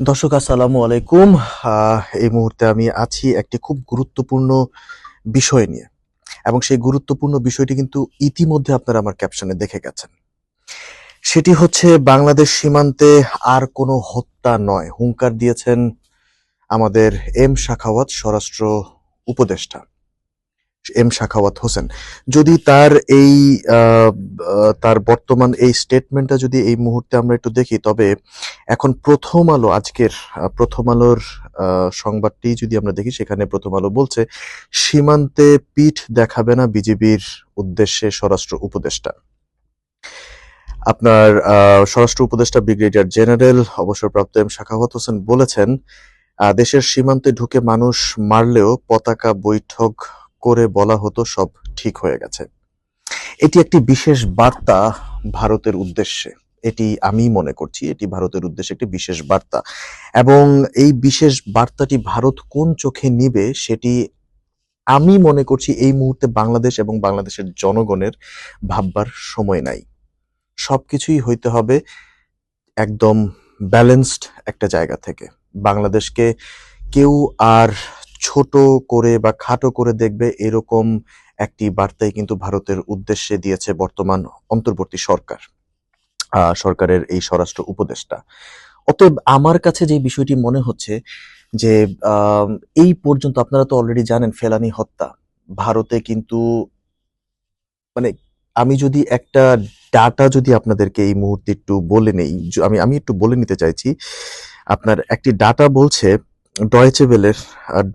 দর্শক, আসসালামু আলাইকুম। এই মুহূর্তে আমি আছি একটি খুব গুরুত্বপূর্ণ বিষয় নিয়ে এবং সেই গুরুত্বপূর্ণ বিষয়টি কিন্তু ইতিমধ্যে আপনারা আমার ক্যাপশনে দেখে গেছেন। সেটি হচ্ছে, বাংলাদেশ সীমান্তে আর কোনো হত্যা নয়। হুঙ্কার দিয়েছেন আমাদের এম শাখাওয়াত, স্বরাষ্ট্র উপদেষ্টা। এম শাখাওয়াত হোসেন। যদি তার এই তার বর্তমান এই স্টেটমেন্টটা যদি এই মুহূর্তে আমরা একটু দেখি, তবে এখন প্রথম আলো আজকের প্রথম আলোর সংবাদটি যদি আমরা দেখি, সেখানে প্রথম আলো বলছে, সীমান্তে পিঠ দেখাবে না বিজেপির উদ্দেশ্যে স্বরাষ্ট্র উপদেষ্টা। আপনার স্বরাষ্ট্র উপদেষ্টা ব্রিগেডিয়ার জেনারেল অবসরপ্রাপ্ত এম শাখাওয়াত হোসেন বলেছেন দেশের সীমান্তে ঢুকে মানুষ মারলেও পতাকা বৈঠক করে বলা হতো সব ঠিক হয়ে গেছে। এটি একটি বিশেষ বার্তা ভারতের উদ্দেশ্যে। এটি আমি মনে করছি এটি ভারতের উদ্দেশ্যে একটি বিশেষ বার্তা। এবং এই বিশেষ বার্তাটি ভারত কোন চোখে নিবে সেটি আমি মনে করছি এই মুহূর্তে বাংলাদেশ এবং বাংলাদেশের জনগণের ভাববার সময় নাই। সব কিছুই হইতে হবে একদম ব্যালেন্সড একটা জায়গা থেকে। বাংলাদেশকে কেউ আর ছোট করে বা খাটো করে দেখবে এরকম একটি বার্তাই কিন্তু ভারতের উদ্দেশ্যে দিয়েছে বর্তমান অন্তর্বর্তী সরকার সরকারের এই স্বরাষ্ট্র উপদেষ্টা। অতএব আমার কাছে যে বিষয়টি মনে হচ্ছে যে এই পর্যন্ত আপনারা তো অলরেডি জানেন ফেলানি হত্যা। ভারতে কিন্তু মানে আমি যদি একটা ডাটা যদি আপনাদেরকে এই মুহূর্তে একটু বলে নেই, আমি আমি একটু বলে নিতে চাইছি, আপনার একটি ডাটা বলছে ডয়েচে বেলের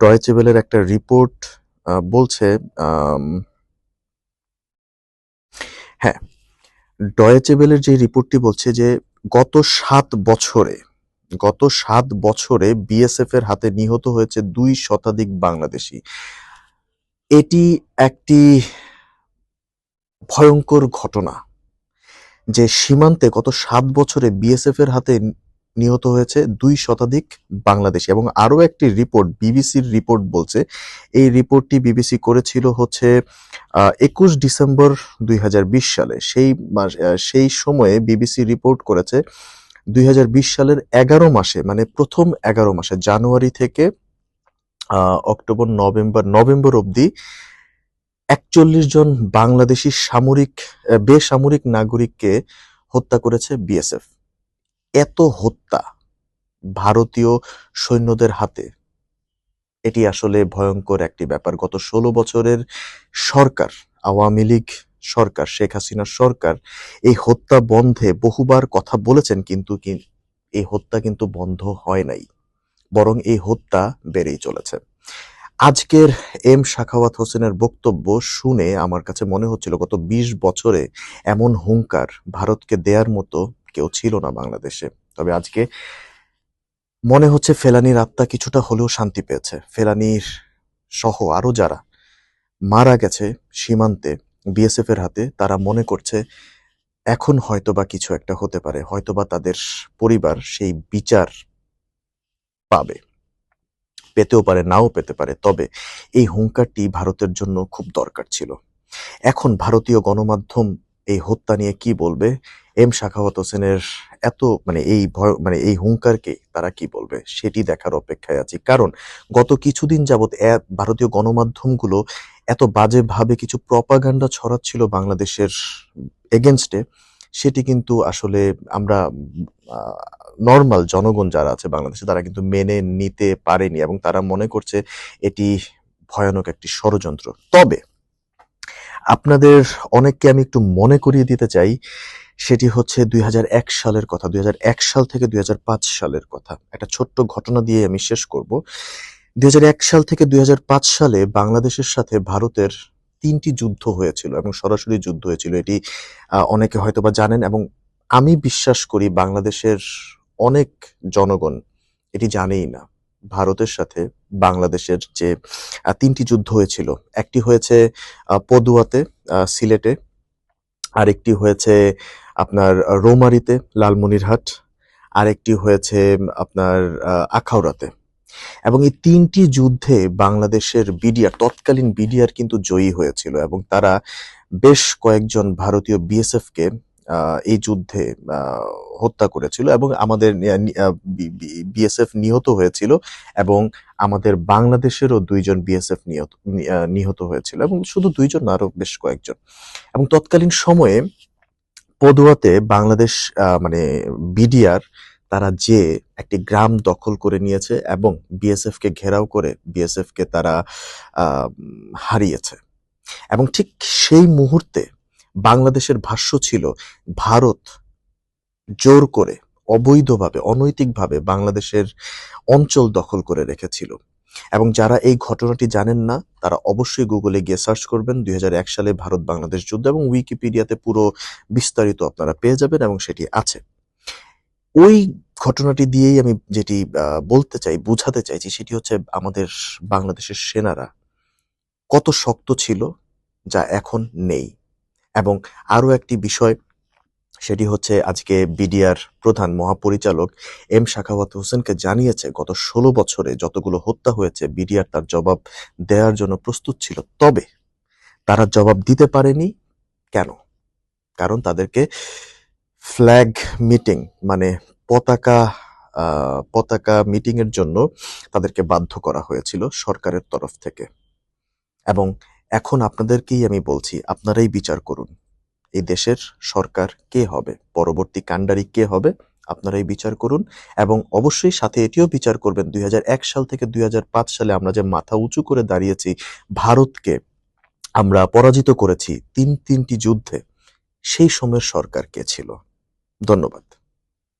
ডয়েচে বেলের একটা রিপোর্ট বলছে হ্যাঁ ডয়েচেবেলের যে রিপোর্টটি বলছে যে গত সাত বছরে, গত সাত বছরে বিএসএফ এর হাতে নিহত হয়েছে দুই শতাধিক বাংলাদেশি। এটি একটি ভয়ঙ্কর ঘটনা যে সীমান্তে গত সাত বছরে বিএসএফ এর হাতে নিহত হয়েছে দুই শতাধিক বাংলাদেশি। এবং আরও একটি রিপোর্ট, বিবিসির রিপোর্ট বলছে, এই রিপোর্টটি বিবিসি করেছিল হচ্ছে একুশ ডিসেম্বর দুই হাজার বিশ সালে। সেই সেই সময়ে বিবিসি রিপোর্ট করেছে দুই হাজার বিশ সালের এগারো মাসে মানে প্রথম এগারো মাসে, জানুয়ারি থেকে অক্টোবর, নভেম্বর নভেম্বর অবধি একচল্লিশ জন বাংলাদেশি সামরিক বেসামরিক নাগরিককে হত্যা করেছে বিএসএফ। এত হত্যা ভারতীয় সৈন্যদের হাতে, এটি আসলে ভয়ঙ্কর একটি ব্যাপার। গত ষোলো বছরের সরকার, আওয়ামী লীগ সরকার, শেখ হাসিনার সরকার এই হত্যা বন্ধে বহুবার কথা বলেছেন কিন্তু এই হত্যা কিন্তু বন্ধ হয় নাই, বরং এই হত্যা বেড়েই চলেছে। আজকের এম শাখাওয়াত হোসেনের বক্তব্য শুনে আমার কাছে মনে হচ্ছিল গত ২০ বছরে এমন হুঙ্কার ভারতকে দেয়ার মতো কেউ ছিল না বাংলাদেশে। তবে আজকে মনে হচ্ছে ফেলানির আত্মা কিছুটা হলেও শান্তি পেয়েছে। ফেলানির সহ আরও যারা মারা গেছে সীমান্তে বিএসএফ এর হাতে, তারা মনে করছে এখন হয়তোবা কিছু একটা হতে পারে। হয়তোবা তাদের পরিবার সেই বিচার পাবে। পেতেও পারে, নাও পেতে পারে। তবে এই হুঙ্কারটি ভারতের জন্য খুব দরকার ছিল। এখন ভারতীয় গণমাধ্যম এই হত্যা নিয়ে কি বলবে এম শাখাওয়াত হোসেনের এত মানে এই ভয় মানে এই হুঙ্কারকে তারা কি বলবে? সেটি দেখার অপেক্ষায় আছি। কারণ গত কিছুদিন যাবৎ ভারতীয় গণমাধ্যমগুলো এত বাজেভাবে কিছু প্রপাগান্ডা ছড়াচ্ছিল বাংলাদেশের এগেনস্টে, সেটি কিন্তু আসলে আমরা নর্মাল জনগণ যারা আছে বাংলাদেশে, তারা কিন্তু মেনে নিতে পারেনি এবং তারা মনে করছে এটি ভয়ানক একটি ষড়যন্ত্র। তবে আপনাদের অনেককে আমি একটু মনে করিয়ে দিতে চাই সেটি হচ্ছে দুই হাজার এক সালের কথা, দুই হাজার এক সাল থেকে দুই হাজার পাঁচ সালের কথা। একটা ছোট্ট ঘটনা দিয়ে আমি শেষ করব। দুই হাজার এক সাল থেকে দুই হাজার পাঁচ সালে বাংলাদেশের সাথে ভারতের তিনটি যুদ্ধ হয়েছিল এবং সরাসরি যুদ্ধ হয়েছিল। এটি অনেকে হয়তোবা জানেন এবং আমি বিশ্বাস করি বাংলাদেশের অনেক জনগণ এটি জানেই না। ভারতের সাথে বাংলাদেশের যে তিনটি যুদ্ধ হয়েছিল, একটি হয়েছে পদুয়াতে সিলেটে, আরেকটি হয়েছে আপনার রৌমারীতে, লালমনিরহাট। আরেকটি হয়েছে আপনার আখাউড়াতে। এবং এই তিনটি যুদ্ধে বাংলাদেশের বিডিআর, তৎকালীন বিডিআর কিন্তু জয়ী হয়েছিল এবং তারা বেশ কয়েকজন ভারতীয় বিএসএফ কে এই যুদ্ধে হত্যা করেছিল এবং আমাদের বিএসএফ নিহত হয়েছিল এবং আমাদের বাংলাদেশেরও দুইজন বিএসএফ নিহত নিহত হয়েছিল এবং শুধু দুইজন না আরও বেশ কয়েকজন। এবং তৎকালীন সময়ে পদুয়াতে বাংলাদেশ মানে বিডিআর, তারা যে একটি গ্রাম দখল করে নিয়েছে এবং বিএসএফ কে ঘেরাও করে বিএসএফ কে তারা হারিয়েছে। এবং ঠিক সেই মুহূর্তে বাংলাদেশের ভাষ্য ছিল, ভারত জোর করে অবৈধভাবে, অনৈতিকভাবে বাংলাদেশের অঞ্চল দখল করে রেখেছিল। এবং যারা এই ঘটনাটি জানেন না, তারা অবশ্যই গুগলে গিয়ে সার্চ করবেন। দুই হাজার এক সালে ভারত বাংলাদেশ যুদ্ধ এবং উইকিপিডিয়াতে পুরো বিস্তারিত আপনারা পেয়ে যাবেন এবং সেটি আছে। ওই ঘটনাটি দিয়েই আমি যেটি বলতে চাই, বোঝাতে চাইছি, সেটি হচ্ছে আমাদের বাংলাদেশের সেনারা কত শক্ত ছিল, যা এখন নেই। এবং আরও একটি বিষয় সেটি হচ্ছে আজকে বিডিআর প্রধান মহাপরিচালক এম শাখাওয়াত হোসেনকে জানিয়েছে, গত ষোলো বছরে যতগুলো হত্যা হয়েছে, বিডিআর তার জবাব দেওয়ার জন্য প্রস্তুত ছিল। তবে তারা জবাব দিতে পারেনি কেন? কারণ তাদেরকে ফ্ল্যাগ মিটিং মানে পতাকা পতাকা মিটিং এর জন্য তাদেরকে বাধ্য করা হয়েছিল সরকারের তরফ থেকে। এবং এখন আপনাদেরকেই আমি বলছি, আপনারাই বিচার করুন। এই দেশের সরকার কে হবে? পরবর্তী কাণ্ডারি কে হবে? আপনারা এই বিচার করুন। এবং অবশ্যই সাথে এটিও বিচার করবেন, দুই হাজার এক সাল থেকে দুই হাজার পাঁচ সালে আমরা যে মাথা উঁচু করে দাঁড়িয়েছি, ভারতকে আমরা পরাজিত করেছি তিন তিনটি যুদ্ধে, সেই সময়ের সরকার কে ছিল? ধন্যবাদ।